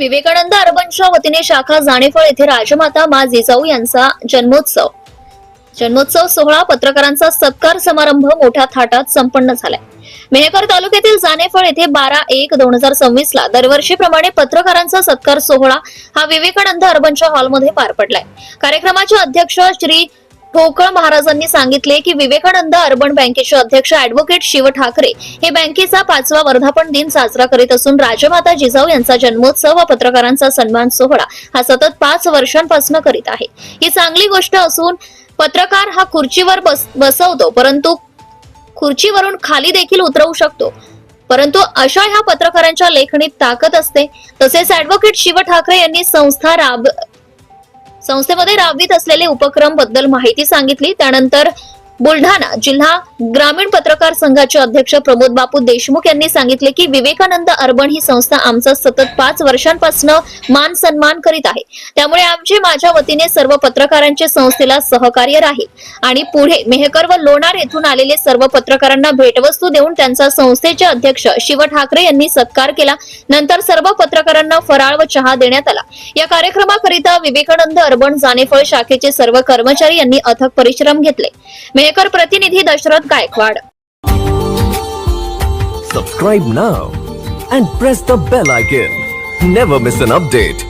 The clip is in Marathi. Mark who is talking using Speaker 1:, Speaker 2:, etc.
Speaker 1: विवेकानंद अर्बनच्या वतीने शाखा जाणेफळ येथे राजमाता मा जिजाऊ यांचा जन्मोत्सव. जन्मोत्सव सोहळा पत्रकारांचा सत्कार समारंभ मोठ्या थाटात संपन्न झालाय. मेहकर तालुक्यातील जानेफळ येथे बारा एक दोन हजार सव्वीस ला दरवर्षीप्रमाणे पत्रकारांचा सत्कार सोहळा हा विवेकानंद अर्बनच्या हॉलमध्ये पार पडलाय. कार्यक्रमाचे अध्यक्ष श्री ठोकळ महाराजांनी सांगितले की विवेकानंद अर्बन बँकेचे अध्यक्ष अॅडव्होकेट शिव ठाकरे हे बँकेचा पाचवा वर्धापन दिन साजरा करीत असून राजमाता जिजाऊ यांचा जन्मोत्सव व पत्रकारांचा सन्मान सोहळा हा सतत पाच वर्षांपासून करीत आहे. ही चांगली गोष्ट असून पत्रकार हा खुर्चीवर बस बसवतो परंतु खुर्चीवरून खाली देखील उतरवू शकतो. परंतु अशा ह्या पत्रकारांच्या लेखणीत ताकद असते. तसेच ऍडव्होकेट शिव ठाकरे यांनी संस्था राब संस्थेमध्ये राबवित असलेले उपक्रमबद्दल माहिती सांगितली. त्यानंतर बुलढाणा जिल्हा ग्रामीण पत्रकार संघाचे अध्यक्ष प्रमोद बापू देशमुख यांनी सांगितले की विवेकानंद अर्बन ही संस्था आमचा सतत पाच वर्षांपासून मान सन्मान करीत आहे. त्यामुळे आमचे माझ्या वतीने सर्व पत्रकारांचे संस्थेला सहकार्य राहील आणि पुढे मेहकर व लोणार येथून आलेले सर्व पत्रकारांना भेटवस्तू देऊन त्यांचा संस्थेचे अध्यक्ष शिव ठाकरे यांनी सत्कार केला. नंतर सर्व पत्रकारांना फराळ व चहा देण्यात आला. या कार्यक्रमाकरिता विवेकानंद अर्बन जानेफळ शाखेचे सर्व कर्मचारी यांनी अथक परिश्रम घेतले. मेहकर प्रतिनिधी Dasharath Gaikwad
Speaker 2: Subscribe now and press the bell icon. Never miss an update.